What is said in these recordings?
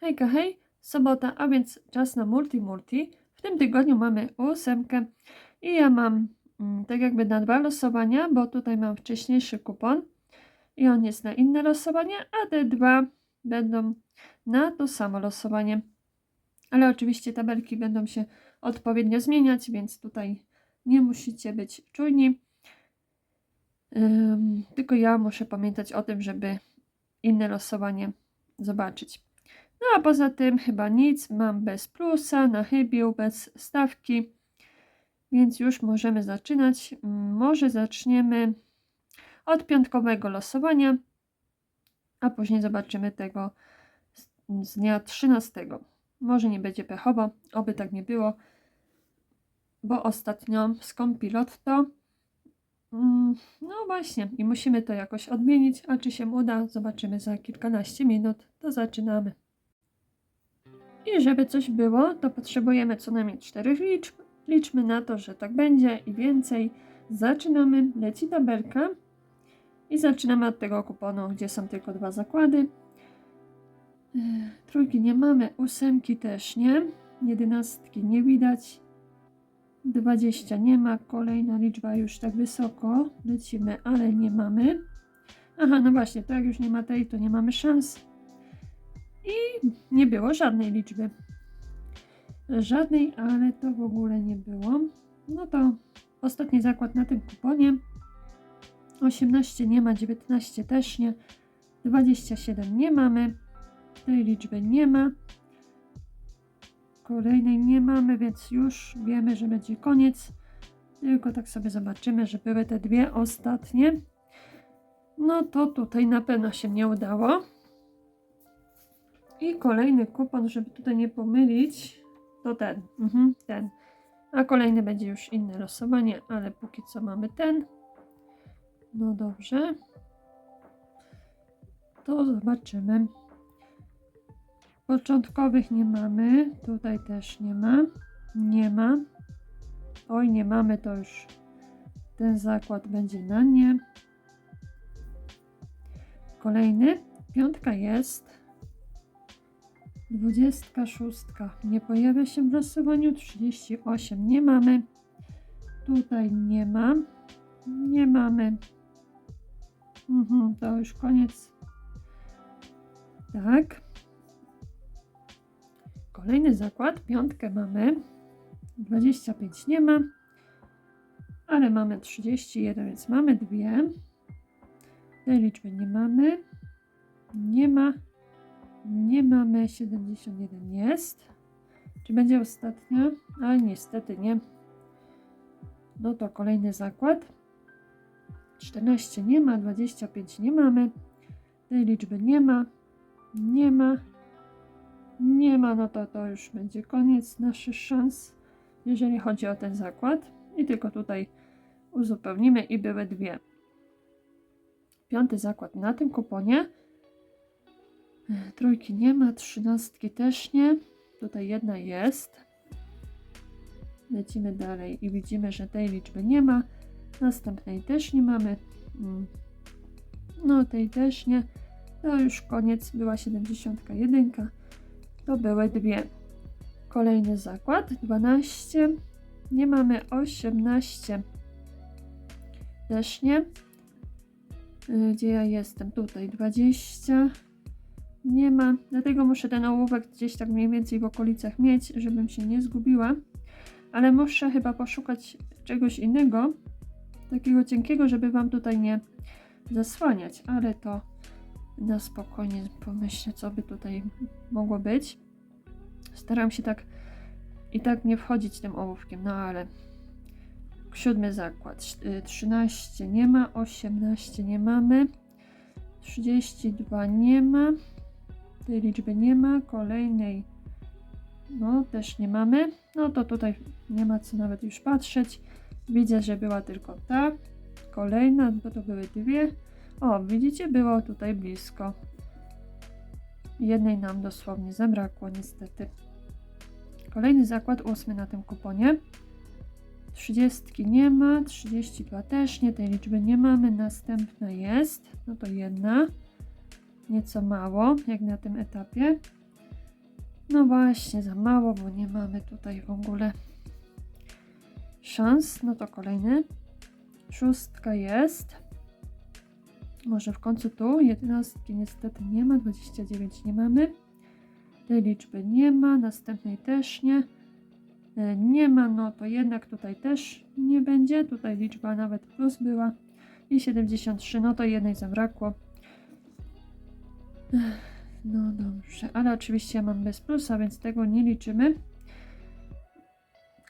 Hejka, hej, sobota, a więc czas na multi multi. W tym tygodniu mamy ósemkę i ja mam mm, tak jakby na dwa losowania, bo tutaj mam wcześniejszy kupon i on jest na inne losowanie, a te dwa będą na to samo losowanie. Ale oczywiście tabelki będą się odpowiednio zmieniać, więc tutaj nie musicie być czujni. Ym, tylko ja muszę pamiętać o tym, żeby inne losowanie zobaczyć. No a poza tym chyba nic. Mam bez plusa, na chybił, bez stawki. Więc już możemy zaczynać. Może zaczniemy od piątkowego losowania, a później zobaczymy tego z, dnia 13. Może nie będzie pechowo, oby tak nie było, bo ostatnio skąpi lotto. Mm, No właśnie, i musimy to jakoś odmienić, a czy się uda, zobaczymy za kilkanaście minut. To zaczynamy. I żeby coś było, to potrzebujemy co najmniej czterech liczb. Liczmy na to, że tak będzie i więcej. Zaczynamy, leci tabelka i zaczynamy od tego kuponu, gdzie są tylko dwa zakłady. Yy, Trójki nie mamy, ósemki też nie, jedenastki nie widać, 20 nie ma, kolejna liczba już tak wysoko, lecimy, ale nie mamy. Aha, no właśnie, to jak już nie ma tej, to nie mamy szans. I nie było żadnej liczby. Żadnej, ale to w ogóle nie było. No to ostatni zakład na tym kuponie. 18 nie ma, 19 też nie, 27 nie mamy, tej liczby nie ma. Kolejnej nie mamy, więc już wiemy, że będzie koniec. Tylko tak sobie zobaczymy, że były te dwie ostatnie. No to tutaj na pewno się nie udało. I kolejny kupon, żeby tutaj nie pomylić, to ten. Mhm, ten. A kolejny będzie już inne losowanie, ale póki co mamy ten. No dobrze. To zobaczymy. Początkowych nie mamy. Tutaj też nie ma. Nie ma. Oj, nie mamy, to już ten zakład będzie na nie. Kolejny. Piątka jest. Dwudziestka szóstka nie pojawia się w losowaniu. 38 nie mamy. Tutaj nie ma. Nie mamy. Mhm, to już koniec. Tak. Kolejny zakład, piątkę mamy, 25 nie ma, ale mamy 31, więc mamy dwie. Tej liczby nie mamy, nie ma, nie mamy, 71 jest. Czy będzie ostatnia? A niestety nie. No to kolejny zakład. 14 nie ma, 25 nie mamy, tej liczby nie ma, nie ma, nie ma, no to to już będzie koniec naszych szans, jeżeli chodzi o ten zakład. I tylko tutaj uzupełnimy i były dwie. Piąty zakład na tym kuponie. Trójki nie ma, trzynastki też nie. Tutaj jedna jest. Lecimy dalej i widzimy, że tej liczby nie ma. Następnej też nie mamy. Mm. No tej też nie. To już koniec. Była 71 to były dwie. Kolejny zakład, 12. Nie mamy 18. Też nie. Y, Gdzie ja jestem? Tutaj 20. Nie ma, dlatego muszę ten ołówek gdzieś tak mniej więcej w okolicach mieć, żebym się nie zgubiła. Ale muszę chyba poszukać czegoś innego, takiego cienkiego, żeby Wam tutaj nie zasłaniać, ale to na spokojnie pomyślę, co by tutaj mogło być. Staram się tak i tak nie wchodzić tym ołówkiem, no ale siódmy zakład, y, 13 nie ma, 18 nie mamy, 32 nie ma, tej liczby nie ma, kolejnej no też nie mamy, no to tutaj nie ma co nawet już patrzeć, widzę, że była tylko ta, kolejna, bo to były dwie, o, widzicie, było tutaj blisko. Jednej nam dosłownie zabrakło, niestety. Kolejny zakład, ósmy na tym kuponie. 30 nie ma, 32 też nie, tej liczby nie mamy. Następna jest, no to jedna. Nieco mało, jak na tym etapie. No właśnie, za mało, bo nie mamy tutaj w ogóle szans. No to kolejny. Szóstka jest. Może w końcu tu. Jedenastki niestety nie ma. 29 nie mamy. Tej liczby nie ma. Następnej też nie. E, Nie ma, no to jednak tutaj też nie będzie. Tutaj liczba nawet plus była. I 73, no to jednej zabrakło. No dobrze, ale oczywiście ja mam bez plusa, więc tego nie liczymy.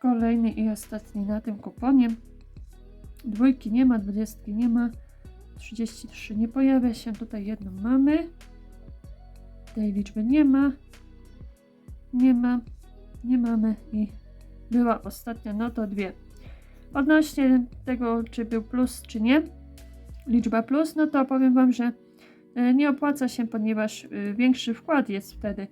Kolejny i ostatni na tym kuponie. Dwójki nie ma, dwudziestki nie ma. 33 nie pojawia się. Tutaj jedną mamy. Tej liczby nie ma. Nie ma. Nie mamy i była ostatnia, no to dwie. Odnośnie tego, czy był plus, czy nie, liczba plus, no to powiem Wam, że nie opłaca się, ponieważ e, większy wkład jest wtedy.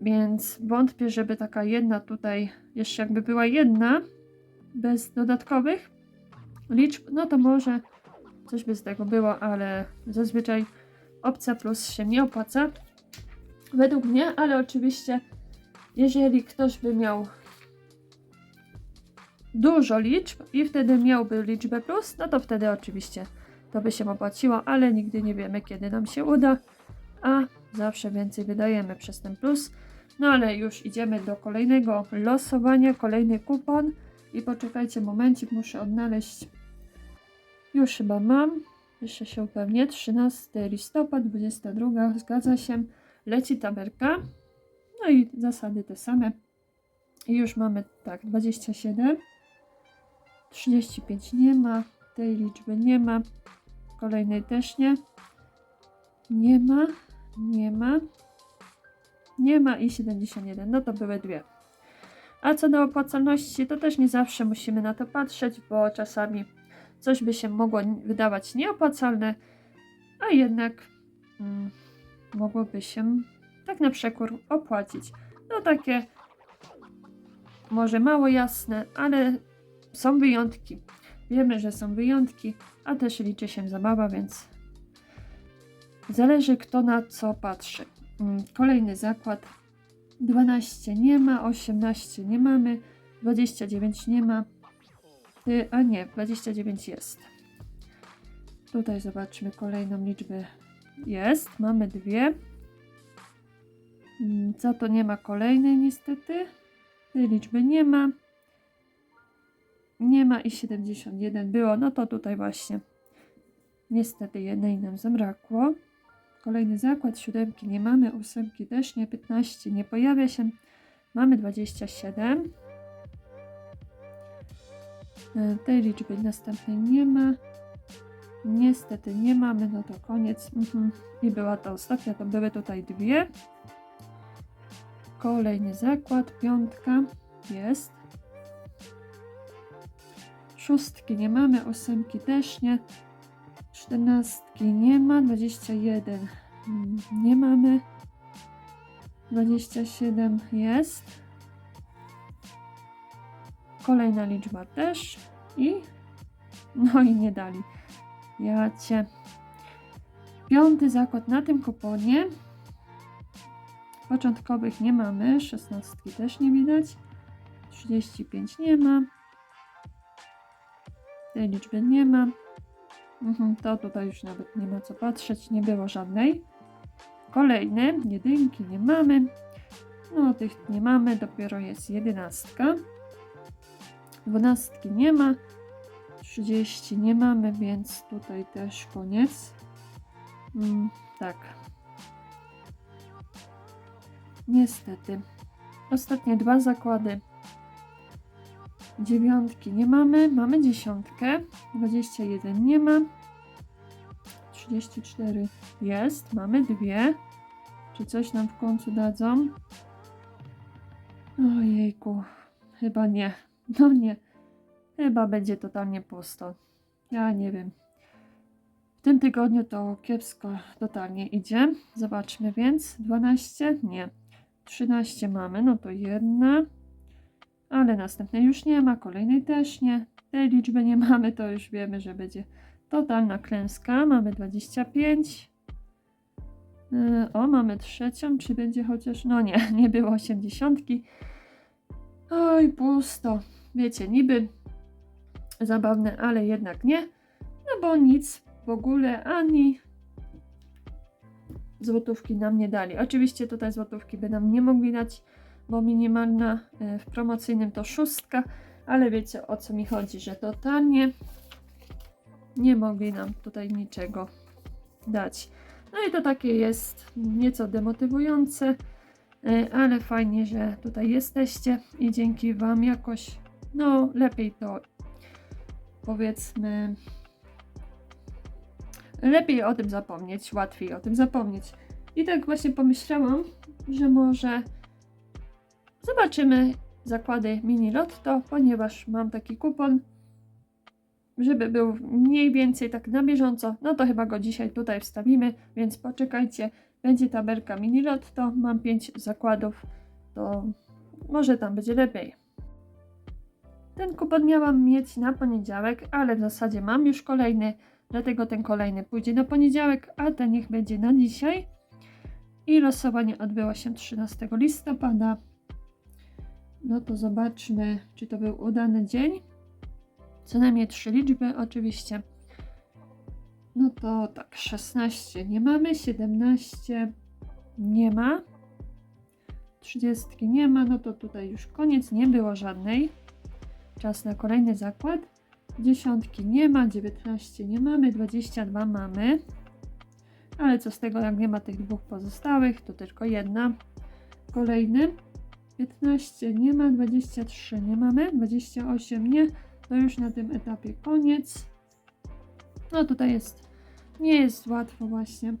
Więc wątpię, żeby taka jedna tutaj, jeszcze jakby była jedna, bez dodatkowych liczb, no to może coś by z tego było, ale zazwyczaj opcja plus się nie opłaca. Według mnie, ale oczywiście, jeżeli ktoś by miał dużo liczb i wtedy miałby liczbę plus, no to wtedy oczywiście to by się opłaciło, ale nigdy nie wiemy, kiedy nam się uda, a zawsze więcej wydajemy przez ten plus. No ale już idziemy do kolejnego losowania, kolejny kupon. I poczekajcie momencik, muszę odnaleźć. Już chyba mam, jeszcze się upewnię, 13 listopad, 22, zgadza się, leci taberka, no i zasady te same. I już mamy tak, 27, 35 nie ma, tej liczby nie ma, kolejnej też nie, nie ma, nie ma, nie ma i 71, no to były dwie. A co do opłacalności, to też nie zawsze musimy na to patrzeć, bo czasami coś by się mogło wydawać nieopłacalne, a jednak mm, mogłoby się tak na przekór opłacić. No takie może mało jasne, ale są wyjątki. Wiemy, że są wyjątki, a też liczy się zabawa, więc zależy kto na co patrzy. Mm, Kolejny zakład. 12 nie ma, 18 nie mamy, 29 nie ma, y, a nie, 29 jest. Tutaj zobaczmy kolejną liczbę. Jest, mamy dwie. Mm, Za to nie ma kolejnej niestety. Tej liczby nie ma. Nie ma i 71 było, no to tutaj właśnie. Niestety jednej nam zabrakło. Kolejny zakład, siódemki nie mamy, ósemki też nie, 15 nie pojawia się. Mamy 27. E, Tej liczby następnej nie ma. Niestety nie mamy, no to koniec. Mhm. I była to ostatnia, to były tutaj dwie. Kolejny zakład, piątka jest. Szóstki nie mamy, ósemki też nie. Czternastki nie ma, 21 mm, nie mamy. 27 jest. Kolejna liczba też i no i nie dali. Ja cię. Piąty zakład na tym kuponie. Początkowych nie mamy, 16 też nie widać. 35 nie ma. Tej liczby nie ma. Mhm, to tutaj już nawet nie ma co patrzeć, nie było żadnej. Kolejny, jedynki nie mamy. No, tych nie mamy, dopiero jest jedenastka. Dwunastki nie ma. 30 nie mamy, więc tutaj też koniec. Mm, tak. Niestety. Ostatnie dwa zakłady. Dziewiątki nie mamy, mamy dziesiątkę. 21 nie ma. 34 jest, mamy dwie. Czy coś nam w końcu dadzą? Ojejku, chyba nie. No nie. Chyba będzie totalnie pusto. Ja nie wiem. W tym tygodniu to kiepsko totalnie idzie. Zobaczmy więc. 12? Nie. 13 mamy, no to jedna. Ale następnej już nie ma, kolejnej też nie. Tej liczby nie mamy, to już wiemy, że będzie totalna klęska. Mamy 25. Yy, O, mamy trzecią, czy będzie chociaż... No nie, nie było osiemdziesiątki. Oj, pusto. Wiecie, niby zabawne, ale jednak nie. No bo nic w ogóle, ani złotówki nam nie dali. Oczywiście tutaj złotówki by nam nie mogli dać, bo minimalna e, w promocyjnym to szóstka, ale wiecie o co mi chodzi, że totalnie nie mogli nam tutaj niczego dać. No i to takie jest nieco demotywujące, e, ale fajnie, że tutaj jesteście i dzięki Wam jakoś, no lepiej to powiedzmy, lepiej o tym zapomnieć, łatwiej o tym zapomnieć. I tak właśnie pomyślałam, że może zobaczymy zakłady mini lotto, ponieważ mam taki kupon, żeby był mniej więcej tak na bieżąco, no to chyba go dzisiaj tutaj wstawimy, więc poczekajcie, będzie tabelka mini lotto, mam 5 zakładów, to może tam będzie lepiej. Ten kupon miałam mieć na poniedziałek, ale w zasadzie mam już kolejny, dlatego ten kolejny pójdzie na poniedziałek, a ten niech będzie na dzisiaj. I losowanie odbyło się 13 listopada. No to zobaczmy, czy to był udany dzień. Co najmniej trzy liczby, oczywiście. No to tak, 16 nie mamy, 17 nie ma, 30 nie ma, no to tutaj już koniec, nie było żadnej. Czas na kolejny zakład. Dziesiątki nie ma, 19 nie mamy, 22 mamy. Ale co z tego, jak nie ma tych dwóch pozostałych, to tylko jedna. Kolejny. 15 nie ma, 23 nie mamy, 28 nie. To już na tym etapie koniec. No tutaj jest, nie jest łatwo właśnie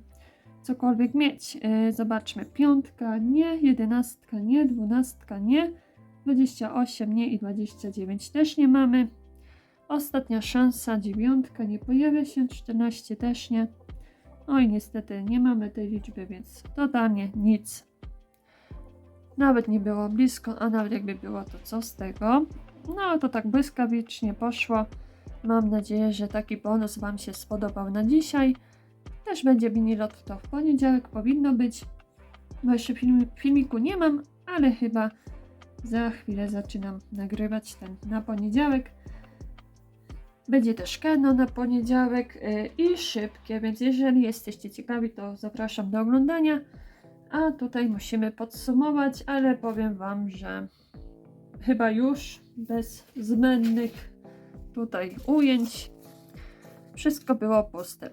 cokolwiek mieć. Yy, zobaczmy, piątka nie, jedenastka nie, dwunastka nie, 28 nie i 29 też nie mamy. Ostatnia szansa, dziewiątka nie pojawia się, 14 też nie. Oj, niestety nie mamy tej liczby, więc totalnie nic. Nawet nie było blisko, a nawet jakby było, to co z tego? No to tak błyskawicznie poszło. Mam nadzieję, że taki bonus Wam się spodobał na dzisiaj. Też będzie mini lotto w poniedziałek, powinno być. Bo jeszcze film, filmiku nie mam, ale chyba za chwilę zaczynam nagrywać ten na poniedziałek. Będzie też keno na poniedziałek yy, i szybkie, więc jeżeli jesteście ciekawi, to zapraszam do oglądania. A tutaj musimy podsumować, ale powiem Wam, że chyba już bez zbędnych tutaj ujęć wszystko było puste.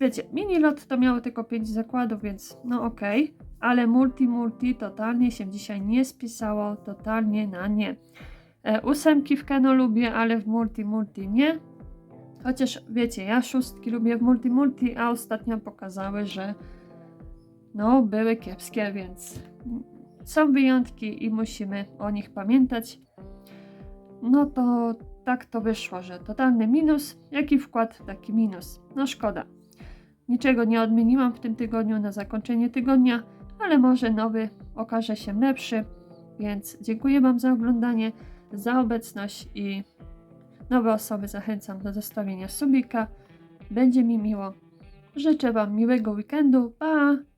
Wiecie, mini lot to miało tylko 5 zakładów, więc no okej, okay. ale multi multi totalnie się dzisiaj nie spisało, totalnie na nie. E, ósemki w Keno lubię, ale w multi multi nie. Chociaż wiecie, ja szóstki lubię w multi multi, a ostatnio pokazały, że no były kiepskie, więc są wyjątki i musimy o nich pamiętać. No to tak to wyszło, że totalny minus. Jaki wkład, taki minus. No szkoda. Niczego nie odmieniłam w tym tygodniu na zakończenie tygodnia, ale może nowy okaże się lepszy. Więc dziękuję Wam za oglądanie, za obecność i nowe osoby zachęcam do zostawienia subika. Będzie mi miło. Życzę Wam miłego weekendu. Pa!